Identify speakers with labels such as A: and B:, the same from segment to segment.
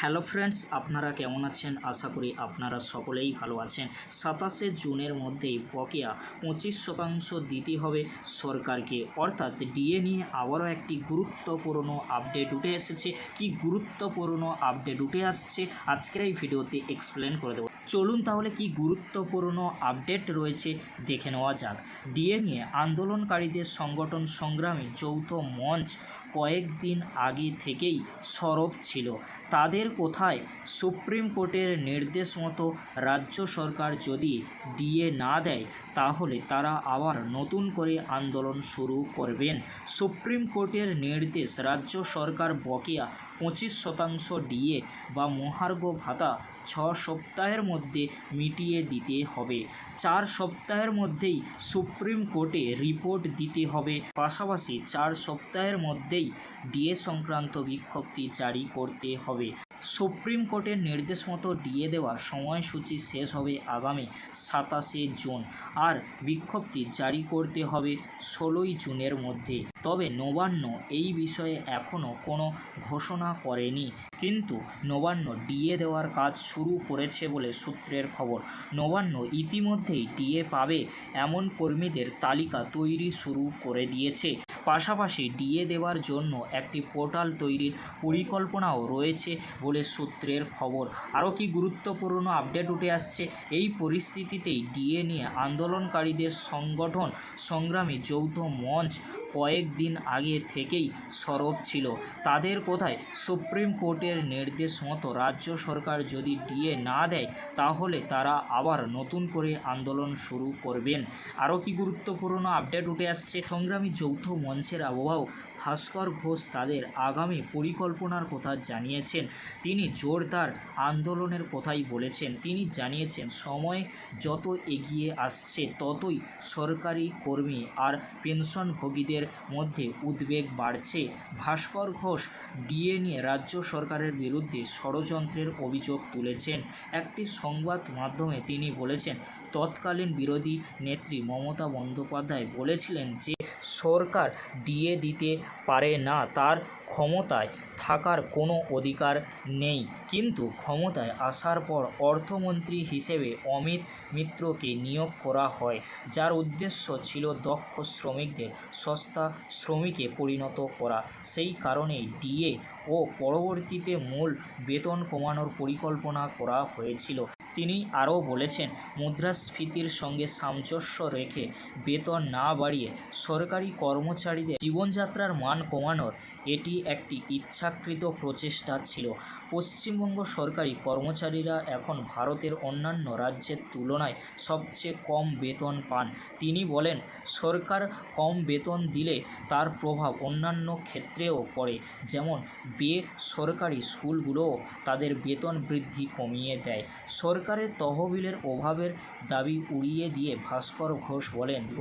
A: Hello friends, আপনারা কেমন আছেন? আশা করি আপনারা সকলেই ভালো আছেন। সাতাশে জুনের মধ্যেই বকেয়া পঁচিশ শতাংশ দিতে হবে সরকারকে। অর্থাৎ ডিএ নিয়ে আবারও একটি গুরুত্বপূর্ণ আপডেট উঠে এসেছে। কি গুরুত্বপূর্ণ আপডেট উঠে আসছে? আজকের এই ভিডিওতে এক্সপ্লেন করে দেবো। চলুন তাহলে কি গুরুত্বপূর্ণ আপডেট রয়েছে দেখে নেওয়া যাক। ডিএ নিয়ে আন্দোলনকারীদের সংগঠন সংগ্রামী যৌথ মঞ্চ কয়েকদিন আগে থেকেই সরব ছিল। তাদের কোথায় সুপ্রিম কোর্টের নির্দেশ মতো রাজ্য সরকার যদি ডিএ না দেয়, তাহলে তারা আবার নতুন করে আন্দোলন শুরু করবেন। সুপ্রিম কোর্টের নির্দেশ রাজ্য সরকার বকেয়া পঁচিশ শতাংশ ডিএ বা মহার্ঘ ভাতা ছ সপ্তাহের মধ্যে মিটিয়ে দিতে হবে। চার সপ্তাহের মধ্যেই সুপ্রিম কোর্টে রিপোর্ট দিতে হবে। পাশাপাশি চার সপ্তাহের মধ্যেই ডিএ সংক্রান্ত বিজ্ঞপ্তি জারি করতে হবে। সুপ্রিম কোর্টের নির্দেশ মতো ডিএ দেওয়া সময়সূচি শেষ হবে আগামী সাতাশে জুন। আর বিজ্ঞপ্তি জারি করতে হবে ষোলোই জুনের মধ্যে। তবে নবান্ন এই বিষয়ে এখনও কোনো ঘোষণা করেনি। কিন্তু নবান্ন ডিএ দেওয়ার কাজ শুরু করেছে বলে সূত্রের খবর। নবান্ন ইতিমধ্যেই ডিএ পাবে এমন কর্মীদের তালিকা তৈরি শুরু করে দিয়েছে। পাশাপাশি ডিএ দেওয়ার জন্য একটি পোর্টাল তৈরির পরিকল্পনাও রয়েছে বলে সূত্রের খবর। আরও কি গুরুত্বপূর্ণ আপডেট উঠে আসছে, এই পরিস্থিতিতেই ডিএ নিয়ে আন্দোলনকারীদের সংগঠন সংগ্রামী যৌথ মঞ্চ কয়েকদিন আগে থেকেই সরব ছিল। তাদের কোথায় সুপ্রিম কোর্টের নির্দেশ মতো রাজ্য সরকার যদি ডিএ না দেয়, তাহলে তারা আবার নতুন করে আন্দোলন শুরু করবেন। আরও কি গুরুত্বপূর্ণ আপডেট উঠে আসছে? সংগ্রামী যৌথ মঞ্চের আবহাওয়া ভাস্কর ঘোষ তাদের আগামী পরিকল্পনার কথা জানিয়েছেন। তিনি জোরদার আন্দোলনের কথাই বলেছেন। তিনি জানিয়েছেন, সময় যত এগিয়ে আসছে, ততই সরকারি কর্মী আর পেনশনভোগীদের মধ্যে উদ্বেগ বাড়ছে। ভাস্কর ঘোষ ডিএ নিয়ে রাজ্য সরকারের বিরুদ্ধে ষড়যন্ত্রের অভিযোগ তুলেছেন। একটি সংবাদ মাধ্যমে তিনি বলেছেন, তৎকালীন বিরোধী নেত্রী মমতা বন্দ্যোপাধ্যায় বলেছিলেন যে, সরকার ডিএ দিতে পারে না, তার ক্ষমতায় থাকার কোনো অধিকার নেই। কিন্তু ক্ষমতায় আসার পর অর্থমন্ত্রী হিসেবে অমিত মিত্রকে নিয়োগ করা হয়, যার উদ্দেশ্য ছিল দক্ষ শ্রমিকদের সস্তা শ্রমিকে পরিণত করা। সেই কারণেই ডিএ ও পরবর্তীতে মূল বেতন কমানোর পরিকল্পনা করা হয়েছিল। তিনি আরও বলেছেন, মুদ্রাস্ফীতির সঙ্গে সামঞ্জস্য রেখে বেতন না বাড়িয়ে সরকারি কর্মচারীদের জীবনযাত্রার মান কমানোর এটি একটি ইচ্ছাকৃত প্রচেষ্টা ছিল। পশ্চিমবঙ্গ সরকারি কর্মচারীরা এখন ভারতের অন্যান্য রাজ্যের তুলনায় সবচেয়ে কম বেতন পান। তিনি বলেন, সরকার কম বেতন দিলে তার প্রভাব অন্যান্য ক্ষেত্রেও পড়ে। যেমন, বেসরকারি স্কুলগুলোও তাদের বেতন বৃদ্ধি কমিয়ে দেয়। সরকারের তহবিলের অভাবের দাবি উড়িয়ে দিয়ে ভাস্কর ঘোষ বলেন দু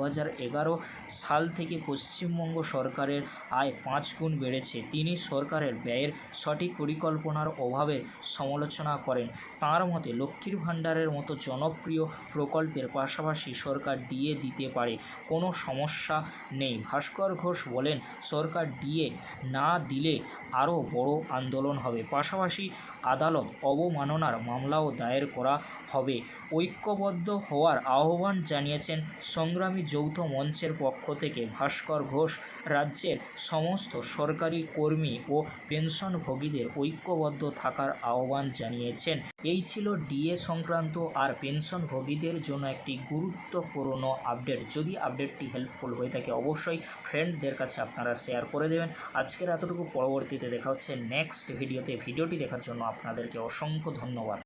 A: সাল থেকে পশ্চিমবঙ্গ সরকারের আয় পাঁচ গুণ বেড়েছে। তিনি সরকারের ব্যয়ের সঠিক পরিকল্পনার অভাবের সমালোচনা করেন। তাঁর মতে, লক্ষ্মীর ভাণ্ডারের মতো জনপ্রিয় প্রকল্পের পাশাপাশি সরকার ডিএ দিতে পারে। কোনো সমস্যা নেই। ভাস্কর ঘোষ বলেন, সরকার ডিএ না দিলে আরও বড় আন্দোলন হবে। পাশাপাশি আদালত অবমাননার মামলাও দায়ের করা হবে। ঐক্যবদ্ধ হওয়ার আহ্বান জানিয়েছেন সংগ্রামী যৌথ মঞ্চের পক্ষ থেকে ভাস্কর ঘোষ। রাজ্যের সমস্ত সরকারি কর্মী ও পেনশনভোগীদের ঐক্যবদ্ধ থাকার আহ্বান জানিয়েছেন। এই ছিল ডিএ সংক্রান্ত আর পেনশনভোগীদের জন্য একটি গুরুত্বপূর্ণ আপডেট। যদি আপডেটটি হেল্পফুল হয়ে থাকে, অবশ্যই ফ্রেন্ডদের কাছে আপনারা শেয়ার করে দেবেন। আজকের এতটুকু, পরবর্তীতে দেখা হচ্ছে নেক্সট ভিডিওতে। ভিডিওটি দেখার জন্য আপনাদেরকে অসংখ্য ধন্যবাদ।